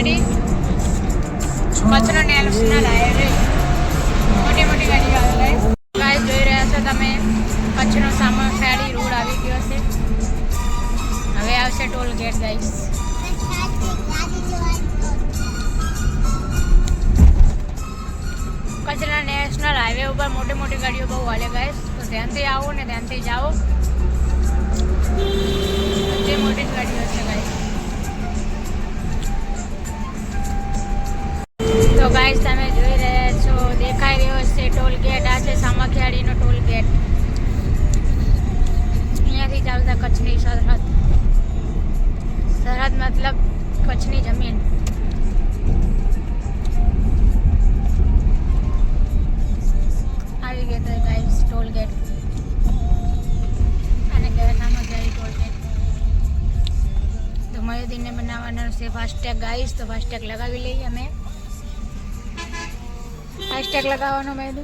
ગાડી. કચરો ને એલસીના લાયરે મોટી મોટી ગાડી આવે ગાય જોઈ રહ્યા છો તમે. કચ્છનો સામાન ફેરી રોડ આવી ગયો છે. હવે આવશે ટોલ ગેટ ગાઈસ કચ્છના નેશનલ હાઈવે ઉપર મોટી મોટી ગાડીઓ બહુ હાલે ગાઈસ તો ધ્યાનથી આવો ને ધ્યાનથી જાઓ. ગયો તો ગાઈસ ટોલ ગેટ અને કહેવાય જાય ટોલ ગેટ તો મયુદ્દીનને બનાવવાનો છે ફાસ્ટેગ ગાઈસ તો ફાસ્ટેગ લગાવી લઈએ અમે. ફાસ્ટેગ લગાવવાનો મેં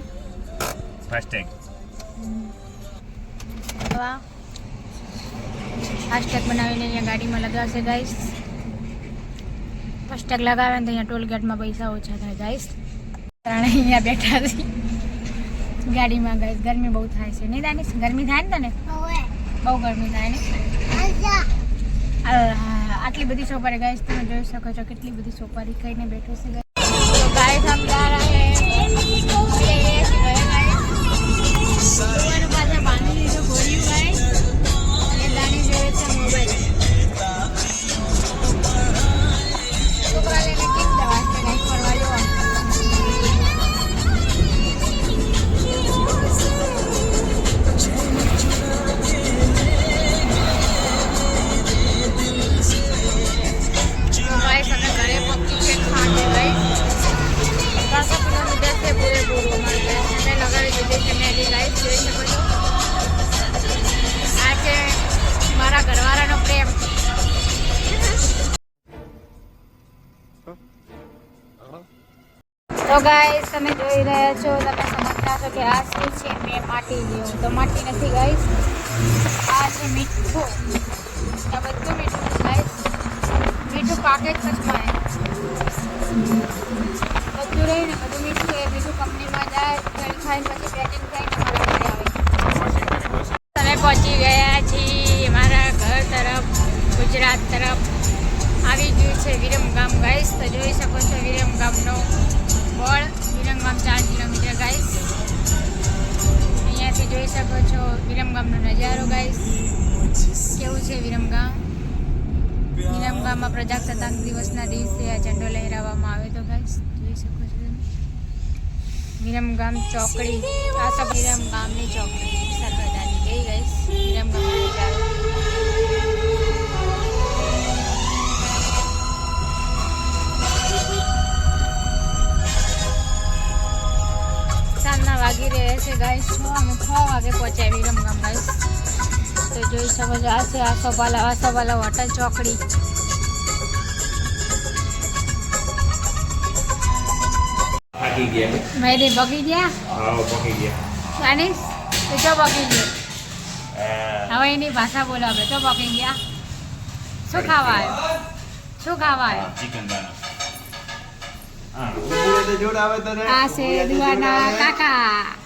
ફાસ્ટેગ વાહ ફાસ્ટેગ બનાવીને અહીંયા ગાડીમાં લગાવશે ગાઈસ ફાસ્ટેગ લગાવે ને તો અહીંયા ટોલ ગેટમાં પૈસા ઓછા થાય ગાઈસ કારણ અહીંયા બેઠા છે. ગાડીમાં ગાઈસ ગરમી બહુ થાય છે. નહીં દાનીશ? ગરમી થાય ને તને? બહુ ગરમી થાય ને? આટલી બધી સોપારી ગાઈસ તમે જોઈ શકો છો કેટલી બધી સોપારી ખાઈને બેઠો છે. તો ગાઈસ તમે જોઈ રહ્યા છો, તમે સમજતા છો કે આ શું છે? મેં માટી જેવું તો માટી નથી ગાઈસ આ છે મીઠું. આ બધું મીઠું છે ગાઈસ મીઠું પાકે જ કચ્છમાં બધું રહીને બધું મીઠું એ મીઠું કંપનીમાં જાય ગળી ખાઈને પછી પેકિંગ થઈને અમારા ઘરે આવે. તમે પહોંચી ગયા છીએ મારા ઘર તરફ, ગુજરાત તરફ. આવી ગયું છે વિરમગામ ગાઈસ તો જોઈ શકો છો વિરમગામનો બળ વિરમગામ ચાર કિલોમીટર ગાઈસ અહીંયાથી જોઈ શકો છો વિરમગામનો નજારો ગાઈસ કેવું છે વિરમગામ વિરમગામમાં પ્રજાસત્તાક દિવસના દિવસે આ ઝંડો લહેરાવવામાં આવે તો ગાઈસ જોઈ શકો છો વિરમગામ ચોકડી. આ સબ વિરમગામની ચોકડી. સરદારની ગઈ ગાઈસ વિરમગામનો છે ગાઈસ છ અમે છ વાગે પહોંચ્યા વિરમગામ ગાઈસ તો જોઈ શકો છો આ છે આસોપાલા આસોપાલા હોટલ ચોકડી. મેરી બગી ગયા? બગી પકી ગયા. જાણીશ તો ચો બગી ગયો. હવે એની ભાષા બોલો આપણે તો બગી ગયા. શું ખાવા આવ્યો? શું ખાવા આવ્યો? ચિકન દાના હા બોલે તો જોડ આવે તને. આ છે દુવાના કાકા.